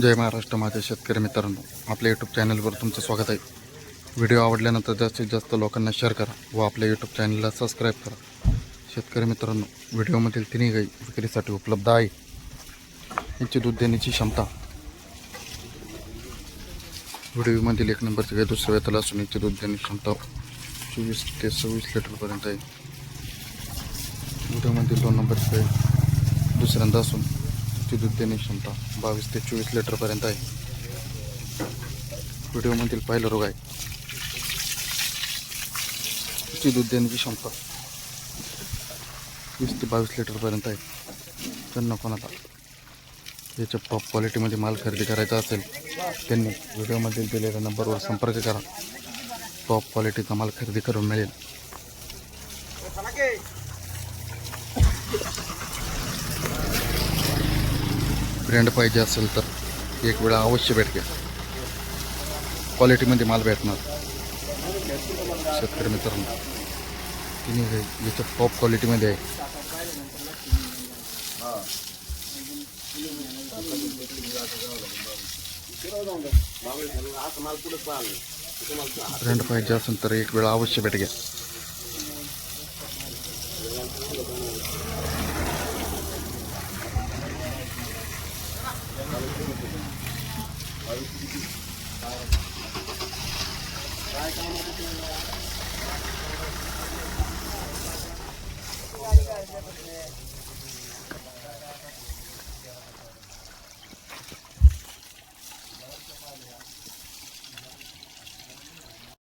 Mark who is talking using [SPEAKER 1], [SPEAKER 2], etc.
[SPEAKER 1] जय महाराष्ट्र माझ्या शेतकरी मित्रांनो. आपल्या यूट्यूब चॅनलवर तुमचं स्वागत आहे. व्हिडिओ आवडल्यानंतर जास्तीत जास्त लोकांना शेअर करा व आपल्या यूट्यूब चॅनलला सबस्क्राईब करा. शेतकरी मित्रांनो व्हिडिओमधील तिन्ही गाई विक्रीसाठी उपलब्ध आहे. यांची दूध देण्याची क्षमता. व्हिडिओमधील एक नंबरची गाय दुसऱ्या वेताला असून यांची दूध देण्याची क्षमता चोवीस ते सव्वीस लिटरपर्यंत आहे. व्हिडिओमधील दोन नंबरची गाय दुसऱ्यांदा असून ती दूध देण्याची क्षमता बावीस ते चोवीस लिटरपर्यंत आहे. व्हिडिओमधील पहिलं रोग आहे. ती दूध देण्याची क्षमता वीस ते बावीस लिटरपर्यंत आहे. त्यांना कोणाला याच्या टॉप क्वालिटीमध्ये माल खरेदी करायचा असेल त्यांनी व्हिडिओमध्ये दिलेल्या नंबरवर संपर्क करा. टॉप क्वालिटीचा माल खरेदी करून मिळेल. ब्रँड पाहिजे असेल तर एक वेळा अवश्य भेट घ्या. क्वालिटीमध्ये माल भेटणार. शेतकरी मित्रांनो तिन्ही याच्या टॉप क्वालिटीमध्ये आहे. ब्रँड पाहिजे असेल तर एक वेळा अवश्य भेट घ्या. Thank you.